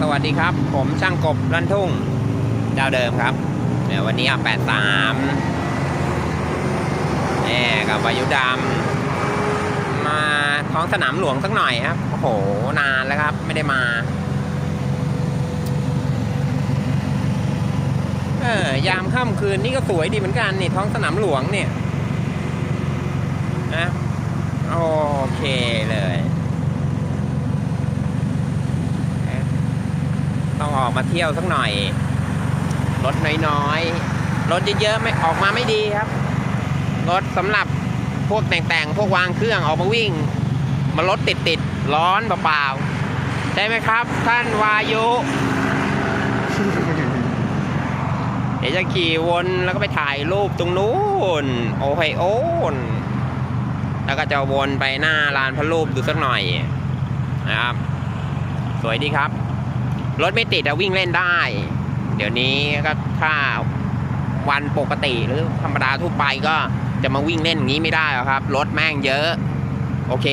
สวัสดีครับ ผมช่างกบลันทุ่งเจ้าเดิมครับเดี๋ยววันนี้เอา83แน่กับวายุดำมาท้องสนามหลวงสักหน่อยครับ โอ้โห นานแล้วครับ ไม่ได้มา เออยามค่ำคืนนี่ก็สวยดีเหมือนกันนี่ท้องสนามหลวงเนี่ยนะโอเคเลย ต้อง ออกมาเที่ยวสักหน่อย รถน้อยๆ รถเยอะๆไม่ออกมาไม่ดีครับ รถสำหรับพวกแต่งๆ พวกวางเครื่องออกมาวิ่ง มารถติดๆ ร้อนเปล่าๆ ใช่ไหมครับ ท่านวายุ เดี๋ยวจะขี่วนแล้วก็ไปถ่ายรูปตรงนู้นโอไฮโอนแล้วก็จะวนไปหน้าลานพระรูปดูสักหน่อยนะครับ สวยดีครับ รถไม่ติดอะวิ่งเล่นได้ เดี๋ยวนี้ก็ถ้าวันปกติหรือธรรมดาทั่วไปก็จะมาวิ่งเล่นอย่างนี้ไม่ได้หรอกครับ รถแม่งเยอะ โอเค